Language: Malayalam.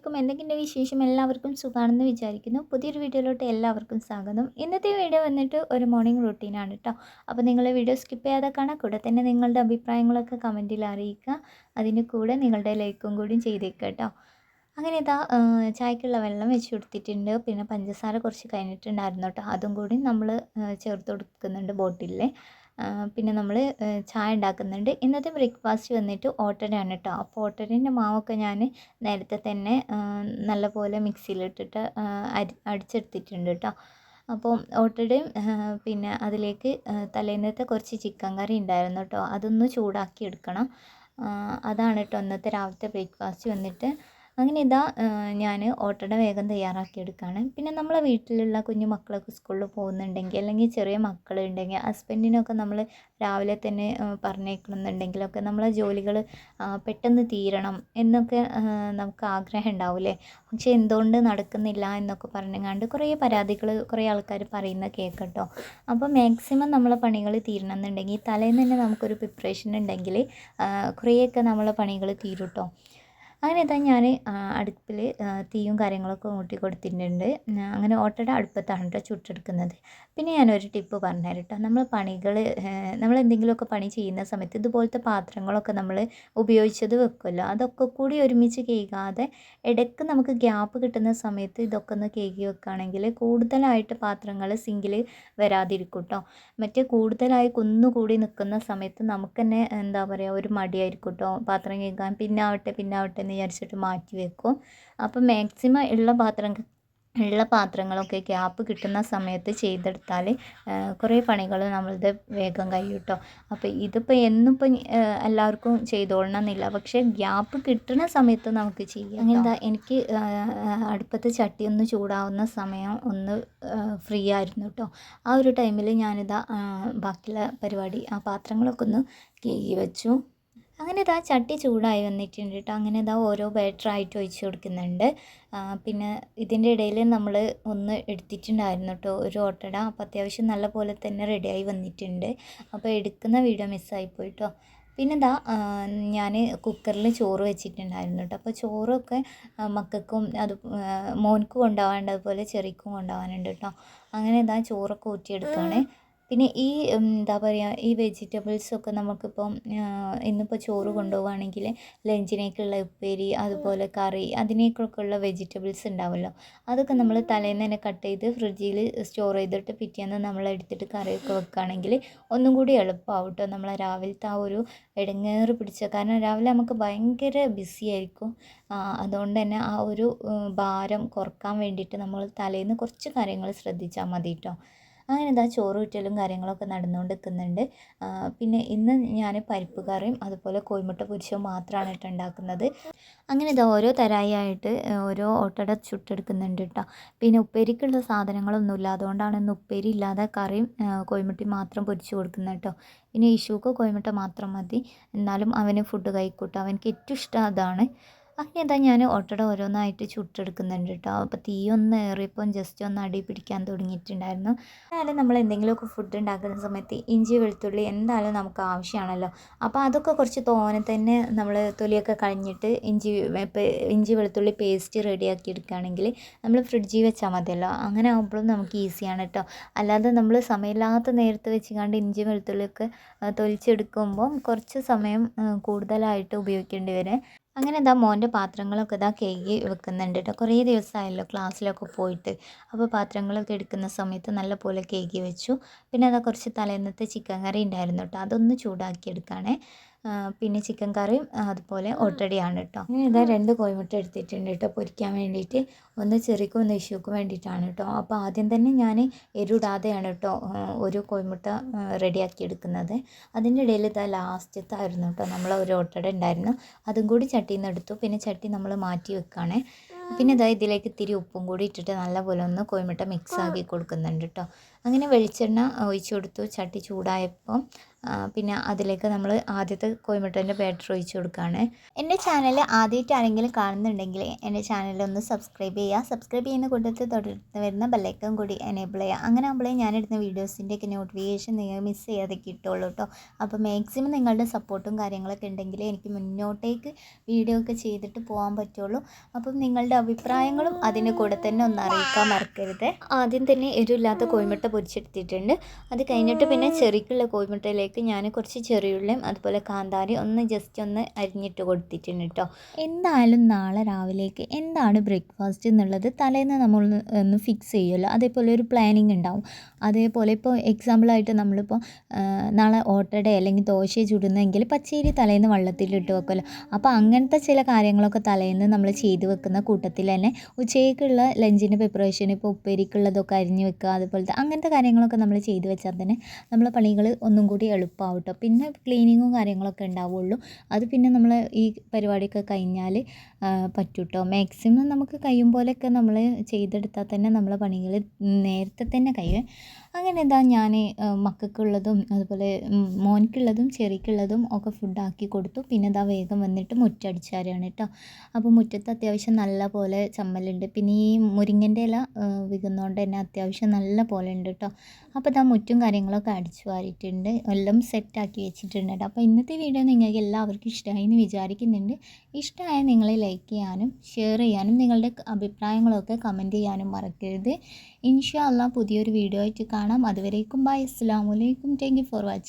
അലൈക്കും എന്തെങ്കിലും വിശേഷം എല്ലാവർക്കും സുഖമാണെന്ന് വിചാരിക്കുന്നു. പുതിയൊരു വീഡിയോയിലോട്ട് എല്ലാവർക്കും സ്വാഗതം. ഇന്നത്തെ വീഡിയോ വന്നിട്ട് ഒരു മോർണിംഗ് റൂട്ടീനാണ് കേട്ടോ അപ്പോൾ നിങ്ങൾ വീഡിയോ സ്കിപ്പ് ചെയ്യാതെ കാണാം കൂടെ തന്നെ നിങ്ങളുടെ അഭിപ്രായങ്ങളൊക്കെ കമന്റിൽ അറിയിക്കുക. അതിന് കൂടെ നിങ്ങളുടെ ലൈക്കും കൂടി ചെയ്തേക്കുക കേട്ടോ അങ്ങനെ ഇതാ ചായക്കുള്ള വെള്ളം വെച്ച് കൊടുത്തിട്ടുണ്ട്. പിന്നെ പഞ്ചസാര കുറച്ച് കഴിഞ്ഞിട്ടുണ്ടായിരുന്നു കേട്ടോ അതും കൂടി നമ്മൾ ചേർത്ത് കൊടുക്കുന്നുണ്ട് ബോട്ടിലിൽ പിന്നെ നമ്മൾ ചായ ഉണ്ടാക്കുന്നുണ്ട്. ഇന്നത്തെ ബ്രേക്ക്ഫാസ്റ്റ് വന്നിട്ട് ഓട്ടടയാണ് കേട്ടോ അപ്പോൾ ഓട്ടടേന്റെ മാവൊക്കെ ഞാൻ നേരത്തെ തന്നെ നല്ലപോലെ മിക്സിയിലിട്ടിട്ട് അരി അടിച്ചെടുത്തിട്ടുണ്ട് കേട്ടോ അപ്പോൾ ഓട്ടടയും പിന്നെ അതിലേക്ക് തലേന്നത്തെ കുറച്ച് ചിക്കൻ കറി ഉണ്ടായിരുന്നു കേട്ടോ അതൊന്ന് ചൂടാക്കി എടുക്കണം. അതാണ് കേട്ടോ ഇന്നത്തെ രാവിലത്തെ ബ്രേക്ക്ഫാസ്റ്റ് വന്നിട്ട്. അങ്ങനെ ഇതാ ഞാൻ ഓട്ടട വേഗം തയ്യാറാക്കി എടുക്കുകയാണ് പിന്നെ നമ്മളെ വീട്ടിലുള്ള കുഞ്ഞു മക്കളൊക്കെ സ്കൂളിൽ പോകുന്നുണ്ടെങ്കിൽ അല്ലെങ്കിൽ ചെറിയ മക്കളുണ്ടെങ്കിൽ ഹസ്ബൻഡിനൊക്കെ നമ്മൾ രാവിലെ തന്നെ പറഞ്ഞേക്കണമെന്നുണ്ടെങ്കിലൊക്കെ നമ്മളെ ജോലികൾ പെട്ടെന്ന് തീരണം എന്നൊക്കെ നമുക്ക് ആഗ്രഹം ഉണ്ടാവില്ലേ? പക്ഷേ എന്തുകൊണ്ട് നടക്കുന്നില്ല എന്നൊക്കെ പറഞ്ഞങ്ങാണ്ട് കുറേ പരാതികൾ കുറേ ആൾക്കാർ പറയുന്ന കേൾക്കട്ടോ. അപ്പോൾ മാക്സിമം നമ്മളെ പണികൾ തീരണം എന്നുണ്ടെങ്കിൽ തലേന്ന് തന്നെ നമുക്കൊരു പ്രിപ്പറേഷൻ ഉണ്ടെങ്കിൽ കുറേയൊക്കെ നമ്മളെ പണികൾ തീരും കേട്ടോ അങ്ങനെ ഇതാ ഞാൻ അടുപ്പിൽ തീയും കാര്യങ്ങളൊക്കെ കൂട്ടി കൊടുത്തിട്ടുണ്ട്. അങ്ങനെ ഓട്ടയുടെ അടുപ്പത്താണ് കേട്ടോ ചുട്ടെടുക്കുന്നത്. പിന്നെ ഞാനൊരു ടിപ്പ് പറഞ്ഞുതരാം കേട്ടോ നമ്മൾ പണികൾ നമ്മൾ എന്തെങ്കിലുമൊക്കെ പണി ചെയ്യുന്ന സമയത്ത് ഇതുപോലത്തെ പാത്രങ്ങളൊക്കെ നമ്മൾ ഉപയോഗിച്ചത് വെക്കുമല്ലോ. അതൊക്കെ കൂടി ഒരുമിച്ച് കേൾക്കാതെ ഇടയ്ക്ക് നമുക്ക് ഗ്യാപ്പ് കിട്ടുന്ന സമയത്ത് ഇതൊക്കെ ഒന്ന് കേകി വെക്കുകയാണെങ്കിൽ കൂടുതലായിട്ട് പാത്രങ്ങൾ സിങ്കിൽ വരാതിരിക്കും കേട്ടോ മറ്റേ കൂടുതലായി കുന്നുകൂടി നിൽക്കുന്ന സമയത്ത് നമുക്ക് തന്നെ എന്താ പറയുക ഒരു മടിയായിരിക്കും കേട്ടോ പാത്രം കേൾക്കാൻ പിന്നെ ആവട്ടെ പിന്നെ ആവട്ടെ എന്ന് വിചാരിച്ചിട്ട് മാറ്റി വെക്കും. അപ്പോൾ മാക്സിമം ഉള്ള പാത്രം ഉള്ള പാത്രങ്ങളൊക്കെ ഗ്യാപ്പ് കിട്ടുന്ന സമയത്ത് ചെയ്തെടുത്താൽ കുറേ പണികൾ നമ്മളുടെ വേഗം കഴിയും കേട്ടോ അപ്പോൾ ഇതിപ്പോൾ എന്നും ഇപ്പം എല്ലാവർക്കും ചെയ്തോളണം എന്നില്ല പക്ഷേ ഗ്യാപ്പ് കിട്ടുന്ന സമയത്ത് നമുക്ക് ചെയ്യാം. എന്താ എനിക്ക് അടുപ്പത്ത് ചട്ടി ഒന്ന് ചൂടാവുന്ന സമയം ഒന്ന് ഫ്രീ ആയിരുന്നു കേട്ടോ ആ ഒരു ടൈമിൽ ഞാനിതാ ബാക്കിയുള്ള പരിപാടി ആ പാത്രങ്ങളൊക്കെ ഒന്ന് കഴുകി വെച്ചു. അങ്ങനെ ഇതാ ചട്ടി ചൂടായി വന്നിട്ടുണ്ട് കേട്ടോ അങ്ങനെ ഇതാ ഓരോ ബാറ്ററായിട്ട് ഒഴിച്ച് കൊടുക്കുന്നുണ്ട്. പിന്നെ ഇതിന്റെ ഇടയിൽ നമ്മൾ ഒന്ന് എടുത്തിട്ടുണ്ടായിരുന്നു കേട്ടോ ഒരു ഓട്ടട. അപ്പോൾ അത്യാവശ്യം നല്ല പോലെ തന്നെ റെഡിയായി വന്നിട്ടുണ്ട്. അപ്പോൾ എടുക്കുന്ന വീഡിയോ മിസ്സായിപ്പോയി കേട്ടോ പിന്നെ ഇതാ ഞാൻ കുക്കറിൽ ചോറ് വെച്ചിട്ടുണ്ടായിരുന്നു കേട്ടോ അപ്പോൾ ചോറൊക്കെ മക്കൾക്കും അത് മോൻക്കും കൊണ്ടുപോകാണ്ട് അതുപോലെ ചെറിക്കും കൊണ്ടുപോകാനുണ്ട് കേട്ടോ അങ്ങനെ ഇതാ ചോറൊക്കെ ഊറ്റിയെടുക്കുകയാണ് പിന്നെ ഈ എന്താ പറയുക ഈ വെജിറ്റബിൾസൊക്കെ നമുക്കിപ്പം ഇന്നിപ്പോൾ ചോറ് കൊണ്ടുപോവുകയാണെങ്കിൽ ലഞ്ചിനേക്കുള്ള ഉപ്പേരി അതുപോലെ കറി അതിനേക്കൊക്കെയുള്ള വെജിറ്റബിൾസ് ഉണ്ടാവുമല്ലോ അതൊക്കെ നമ്മൾ തലേന്ന് തന്നെ കട്ട് ചെയ്ത് ഫ്രിഡ്ജിൽ സ്റ്റോർ ചെയ്തിട്ട് പിറ്റേന്ന് നമ്മൾ എടുത്തിട്ട് കറിയൊക്കെ വെക്കുകയാണെങ്കിൽ ഒന്നും കൂടി എളുപ്പമാവും കേട്ടോ നമ്മളെ രാവിലത്തെ ആ ഒരു ഇടങ്ങേറ് പിടിച്ച കാരണം രാവിലെ നമുക്ക് ഭയങ്കര ബിസി ആയിരിക്കും. അതുകൊണ്ട് തന്നെ ആ ഒരു ഭാരം കുറയ്ക്കാൻ വേണ്ടിയിട്ട് നമ്മൾ തലേന്ന് കുറച്ച് കാര്യങ്ങൾ ശ്രദ്ധിച്ചാൽ മതി കേട്ടോ അങ്ങനെ ഇതാ ചോറ് കിട്ടലും കാര്യങ്ങളൊക്കെ നടന്നുകൊണ്ട് നിൽക്കുന്നുണ്ട് പിന്നെ ഇന്ന് ഞാൻ പരിപ്പ് കറിയും അതുപോലെ കോഴിമുട്ട പൊരിച്ചതും മാത്രമാണ് കേട്ടോ ഉണ്ടാക്കുന്നത്. അങ്ങനെ ഇതാ ഓരോ തരായി ആയിട്ട് ഓരോ ഓട്ടട ചുട്ടെടുക്കുന്നുണ്ട് കേട്ടോ. പിന്നെ ഉപ്പേരിക്കുള്ള സാധനങ്ങളൊന്നും ഇല്ല അതുകൊണ്ടാണ് ഇന്ന് ഉപ്പേരി ഇല്ലാതെ കറിയും കോഴിമുട്ടി മാത്രം പൊരിച്ചു കൊടുക്കുന്നത് കേട്ടോ. പിന്നെ ഇഷുക്ക് കോഴിമുട്ട മാത്രം മതി. എന്നാലും അവന് ഫുഡ് കഴിക്കൂട്ടോ. അവനക്ക് ഏറ്റവും ഇഷ്ടം അതാണ്. അങ്ങനെ എന്താ ഞാൻ ഓട്ടട ഓരോന്നായിട്ട് ചുട്ടെടുക്കുന്നുണ്ട് കേട്ടോ അപ്പോൾ തീ ഒന്ന് ഏറിയപ്പം ജസ്റ്റ് ഒന്ന് അടി പിടിക്കാൻ തുടങ്ങിയിട്ടുണ്ടായിരുന്നു. എന്നാലും നമ്മൾ എന്തെങ്കിലുമൊക്കെ ഫുഡ് ഉണ്ടാക്കുന്ന സമയത്ത് ഇഞ്ചി വെളുത്തുള്ളി എന്തായാലും നമുക്ക് ആവശ്യമാണല്ലോ. അപ്പോൾ അതൊക്കെ കുറച്ച് തോനെ തന്നെ നമ്മൾ തൊലിയൊക്കെ കളഞ്ഞിട്ട് ഇഞ്ചി ഇഞ്ചി വെളുത്തുള്ളി പേസ്റ്റ് റെഡിയാക്കി എടുക്കുകയാണെങ്കിൽ നമ്മൾ ഫ്രിഡ്ജിൽ വെച്ചാൽ മതിയല്ലോ. അങ്ങനെ ആകുമ്പോഴും നമുക്ക് ഈസിയാണ് കേട്ടോ അല്ലാതെ നമ്മൾ സമയമില്ലാത്ത നേരത്ത് വെച്ച് കണ്ട് ഇഞ്ചി വെളുത്തുള്ളിയൊക്കെ തൊലിച്ചെടുക്കുമ്പം കുറച്ച് സമയം കൂടുതലായിട്ട് ഉപയോഗിക്കേണ്ടി വരും. അങ്ങനെ എന്താ മോന്റെ പാത്രങ്ങളൊക്കെ ഇതാ കഴുകി വെക്കുന്നുണ്ട് കേട്ടോ കുറേ ദിവസമായല്ലോ ക്ലാസ്സിലൊക്കെ പോയിട്ട്. അപ്പോൾ പാത്രങ്ങളൊക്കെ എടുക്കുന്ന സമയത്ത് നല്ല പോലെ കഴുകി വെച്ചു. പിന്നെ അതാ കുറച്ച് തലേന്നത്തെ ചിക്കൻ കറി ഉണ്ടായിരുന്നു കേട്ടോ അതൊന്ന് ചൂടാക്കി എടുക്കുകയാണേ പിന്നെ ചിക്കൻ കറിയും അതുപോലെ ഓട്ടടയാണ് കേട്ടോ അങ്ങനെ ഇതാ രണ്ട് കോഴിമുട്ട എടുത്തിട്ടുണ്ട് കേട്ടോ പൊരിക്കാൻ വേണ്ടിയിട്ട് ഒന്ന് ചെറിക്കും ഒന്ന് ഇഷ്യൂക്കും വേണ്ടിയിട്ടാണ് കേട്ടോ അപ്പോൾ ആദ്യം തന്നെ ഞാൻ എരിവിടാതെയാണ് കേട്ടോ ഒരു കോഴിമുട്ട റെഡിയാക്കി എടുക്കുന്നത്. അതിന്റെ ഇടയിൽ ഇതാ ലാസ്റ്റത്തെ ആയിരുന്നു കേട്ടോ നമ്മൾ ഒരു ഓട്ടട ഉണ്ടായിരുന്നു. അതും കൂടി ചട്ടിയിൽ നിന്ന് എടുത്തു. പിന്നെ ചട്ടി നമ്മൾ മാറ്റി വെക്കുകയാണേ പിന്നെ ഇതാ ഇതിലേക്ക് ഇത്തിരി ഉപ്പും കൂടി ഇട്ടിട്ട് നല്ലപോലെ ഒന്ന് കോഴിമുട്ട മിക്സ് ആക്കി കൊടുക്കുന്നുണ്ട് കേട്ടോ അങ്ങനെ വെളിച്ചെണ്ണ ഒഴിച്ചു കൊടുത്തു. ചട്ടി ചൂടായപ്പോൾ പിന്നെ അതിലേക്ക് നമ്മൾ ആദ്യത്തെ കോഴിമുട്ടേന്റെ ബാറ്റർ ഒഴിച്ച് കൊടുക്കുകയാണ് എന്റെ ചാനൽ ആദ്യമായിട്ട് ആരെങ്കിലും കാണുന്നുണ്ടെങ്കിൽ എന്റെ ചാനലൊന്ന് സബ്സ്ക്രൈബ് ചെയ്യുക സബ്സ്ക്രൈബ് ചെയ്യുന്ന കൂട്ടത്തിൽ തുടർന്ന് വരുന്ന ബെല്ലൈക്കൺ കൂടി എനേബിൾ ചെയ്യുക അങ്ങനെ ആകുമ്പോഴേ വീഡിയോസിന്റെ വീഡിയോസിന്റെയൊക്കെ നോട്ടിഫിക്കേഷൻ നിങ്ങൾ മിസ് ചെയ്യാതെ കിട്ടുള്ളൂ കേട്ടോ അപ്പോൾ മാക്സിമം നിങ്ങളുടെ സപ്പോർട്ടും കാര്യങ്ങളൊക്കെ ഉണ്ടെങ്കിൽ എനിക്ക് മുന്നോട്ടേക്ക് വീഡിയോ ഒക്കെ ചെയ്തിട്ട് പോകാൻ പറ്റുള്ളൂ. അപ്പം നിങ്ങളുടെ അഭിപ്രായങ്ങളും അതിന്റെ കൂടെ തന്നെ ഒന്ന് അറിയിക്കാൻ മറക്കരുത്. ആദ്യം തന്നെ എരിവില്ലാത്ത കോഴിമുട്ട പൊരിച്ചെടുത്തിട്ടുണ്ട്. അത് കഴിഞ്ഞിട്ട് പിന്നെ ചെറിക്കുള്ള കോഴിമുട്ടയിലേക്ക് ഞാൻ കുറച്ച് ചെറിയുള്ളിയും അതുപോലെ കാന്താരി ഒന്ന് ജസ്റ്റ് ഒന്ന് അരിഞ്ഞിട്ട് കൊടുത്തിട്ടുണ്ട് കേട്ടോ എന്തായാലും നാളെ രാവിലേക്ക് എന്താണ് ബ്രേക്ക്ഫാസ്റ്റ് എന്നുള്ളത് തലേന്ന് നമ്മൾ ഒന്ന് ഫിക്സ് ചെയ്യുമല്ലോ. അതേപോലെ ഒരു പ്ലാനിങ് ഉണ്ടാവും. അതേപോലെ ഇപ്പോൾ എക്സാമ്പിളായിട്ട് നമ്മളിപ്പോൾ നാളെ ഓട്ടയുടെ അല്ലെങ്കിൽ ദോശ ചുടുന്നെങ്കിൽ പച്ചരി തലേന്ന് വെള്ളത്തിലിട്ട് വെക്കുമല്ലോ. അപ്പോൾ അങ്ങനത്തെ ചില കാര്യങ്ങളൊക്കെ തലേന്ന് നമ്മൾ ചെയ്തു വെക്കുന്ന കൂട്ടത്തിൽ തന്നെ ഉച്ചയ്ക്കുള്ള ലഞ്ചിന്റെ പ്രിപ്പറേഷൻ ഇപ്പോൾ ഉപ്പേരിക്കുള്ളതൊക്കെ അരിഞ്ഞ് വെക്കുക അതുപോലത്തെ അങ്ങനത്തെ കാര്യങ്ങളൊക്കെ നമ്മൾ ചെയ്തു വെച്ചാൽ തന്നെ നമ്മളെ പണികൾ ഒന്നും കൂടി എളുപ്പമാവും കേട്ടോ പിന്നെ ക്ലീനിങ്ങും കാര്യങ്ങളൊക്കെ ഉണ്ടാവുള്ളൂ. അത് പിന്നെ നമ്മൾ ഈ പരിപാടിയൊക്കെ കഴിഞ്ഞാൽ പറ്റും കേട്ടോ മാക്സിമം നമുക്ക് കഴിയും പോലെയൊക്കെ നമ്മൾ ചെയ്തെടുത്താൽ തന്നെ നമ്മളെ പണികൾ നേരത്തെ തന്നെ കഴിയും. അങ്ങനെ ഇതാ ഞാൻ മക്കൾക്കുള്ളതും അതുപോലെ മോൻക്കുള്ളതും ചെറിക്കുള്ളതും ഒക്കെ ഫുഡാക്കി കൊടുത്തു. പിന്നെ ഇതാ വേഗം വന്നിട്ട് മുറ്റടിച്ചാരാണ് കേട്ടോ. അപ്പോൾ മുറ്റത്ത് അത്യാവശ്യം നല്ല പോലെ ചമ്മലുണ്ട്. പിന്നെ ഈ മുരിങ്ങന്റെ ഇല വികുന്നതുകൊണ്ട് തന്നെ അത്യാവശ്യം നല്ല പോലെ ഉണ്ട് കേട്ടോ. അപ്പോൾ ഇതാ മുറ്റും കാര്യങ്ങളൊക്കെ അടിച്ചു വാരിയിട്ടുണ്ട് എല്ലാം സെറ്റാക്കി വെച്ചിട്ടുണ്ട് കേട്ടോ അപ്പോൾ ഇന്നത്തെ വീഡിയോ നിങ്ങൾക്ക് എല്ലാവർക്കും ഇഷ്ടമായി എന്ന് വിചാരിക്കുന്നുണ്ട്. ഇഷ്ടമായ നിങ്ങൾ ലൈക്ക് ചെയ്യാനും ഷെയർ ചെയ്യാനും നിങ്ങളുടെ അഭിപ്രായങ്ങളൊക്കെ കമന്റ് ചെയ്യാനും മറക്കരുത്. ഇൻഷാ അല്ലാ പുതിയൊരു വീഡിയോ ആയിട്ട് കാണാം. അതുവരേക്കും ബൈ അസ്സാം വലൈക്കും താങ്ക് യു ഫോർ വാച്ചിങ്